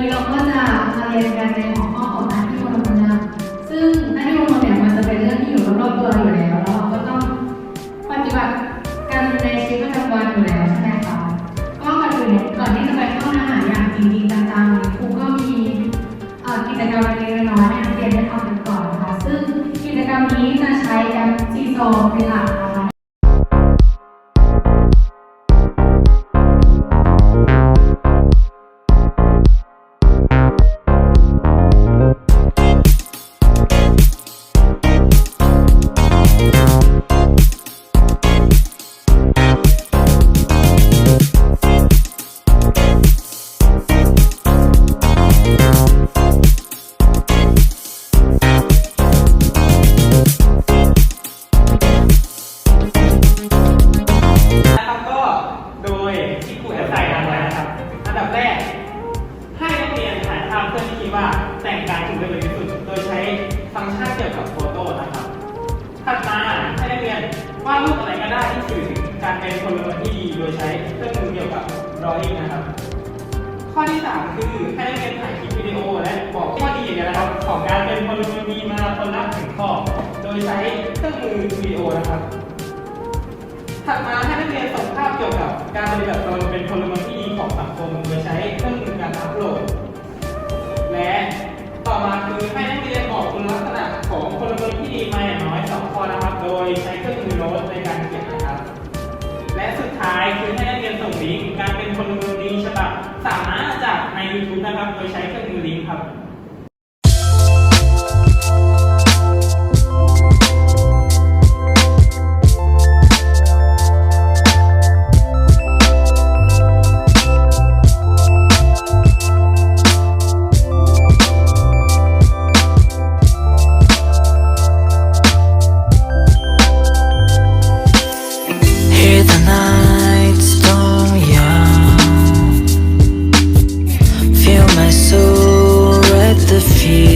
นี้เราก็จะมาเรียนกันในหัวข้อของหน้าที่พลเมือซึ่งน้าที่พลเมือเนี่ยมันจะเป็นเรื่องที่อยู่รอบๆตัวอยู่แล้วแล้วเราก็ต้องปฏิบัติกันในชีวิตประจำวันอยู่แล้วใช่ไหมคะก็ก่อนอื่ก่อนที่จะไปเข้าหน้าอย่างจริงๆจังๆครูก็มีกิจกรรม ดรูปอะได้ที่สื่อการเป็นพลเมืองที่ดีโดยใช้เครื่องมือเกี่ยวกับ drawing นะครับ ข้อที่ 3 คือให้นักเรียนถ่ายคลิปวิดีโอและบอกข้อดีนะครับของการเป็นพลเมืองดีมาคนละถึงข้อ โดยใช้เครื่องมือวิดีโอนะครับ ถัดมาให้นักเรียนส่งภาพเกี่ยวกับการปฏิบัติตนเป็นพลเมืองที่ดีของสังคมโดยใช้เครื่อง YouTube นะครับ โดยใช้เครื่องมือลิงก์ครับ You.